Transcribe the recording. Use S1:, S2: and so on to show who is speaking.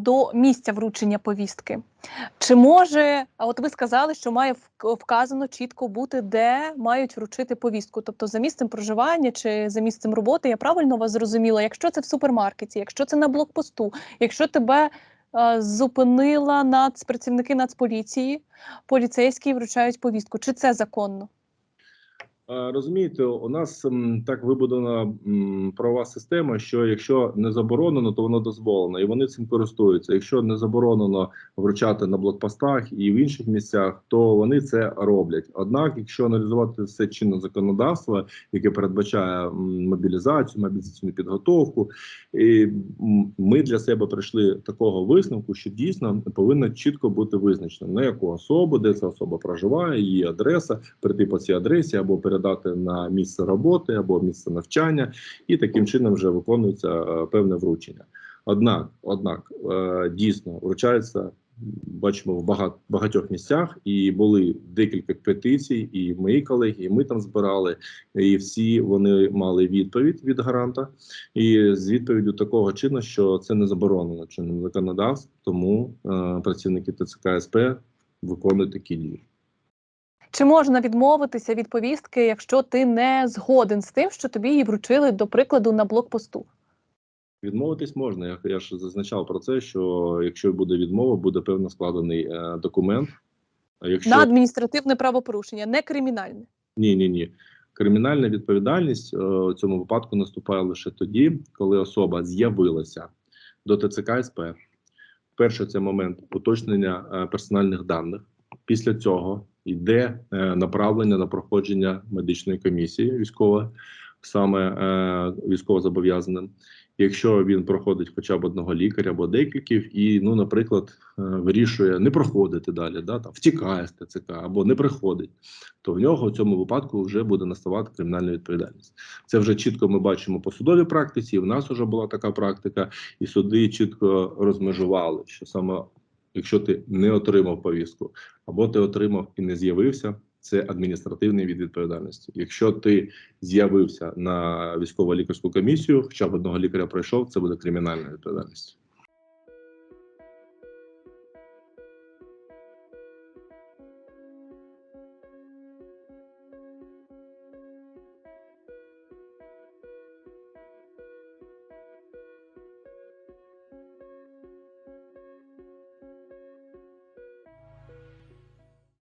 S1: до місця вручення повістки. Чи може, а от ви сказали, що має вказано чітко бути, де мають вручити повістку, тобто за місцем проживання чи за місцем роботи, я правильно вас зрозуміла? Якщо це в супермаркеті, якщо це на блокпосту, якщо тебе е, зупинила нацпрацівники нацполіції, поліцейські вручають повістку, чи це законно?
S2: Розумієте, у нас так вибудована правова система, що якщо не заборонено, то воно дозволено, і вони цим користуються. Якщо не заборонено вручати на блокпостах і в інших місцях, то вони це роблять. Однак, якщо аналізувати все чинне законодавство, яке передбачає мобілізацію, мобілізаційну підготовку, і ми для себе прийшли такого висновку, що дійсно повинно чітко бути визначено на яку особу, де ця особа проживає, її адреса, прийти по цій адресі або передати на місце роботи або місце навчання, і таким чином вже виконується е, певне вручення. Однак, однак, е, дійсно вручається. Бачимо в багат, багатьох місцях, і були декілька петицій, і мої колеги, і ми там збирали, і всі вони мали відповідь від гаранта, і з відповіддю такого чину, що це не заборонено чинним законодавством, тому е, працівники ТЦК СП виконують такі дії.
S1: Чи можна відмовитися від повістки, якщо ти не згоден з тим, що тобі її вручили, до прикладу, на блокпосту?
S2: Відмовитись можна. Я, я ж зазначав про це, що якщо буде відмова, буде певно складений е, документ. Якщо
S1: На адміністративне правопорушення, не кримінальне.
S2: ні, ні, ні. Кримінальна відповідальність е, у цьому випадку наступає лише тоді, коли особа з'явилася до ТЦК СП. Перше, це момент уточнення е, персональних даних. Після цього йде е, направлення на проходження медичної комісії військової, саме е, військовозобов'язаним. Якщо він проходить хоча б одного лікаря або декільків, і, ну, наприклад, е, вирішує не проходити далі, да, там, втікає з ТЦК або не приходить, то в нього в цьому випадку вже буде наставати кримінальна відповідальність. Це вже чітко ми бачимо по судовій практиці. і В нас вже була така практика, і суди чітко розмежували, що саме якщо ти не отримав повістку, або ти отримав і не з'явився. Це адміністративний від відповідальності. Якщо ти з'явився на військово-лікарську комісію, хоча б одного лікаря пройшов, це буде кримінальна відповідальність.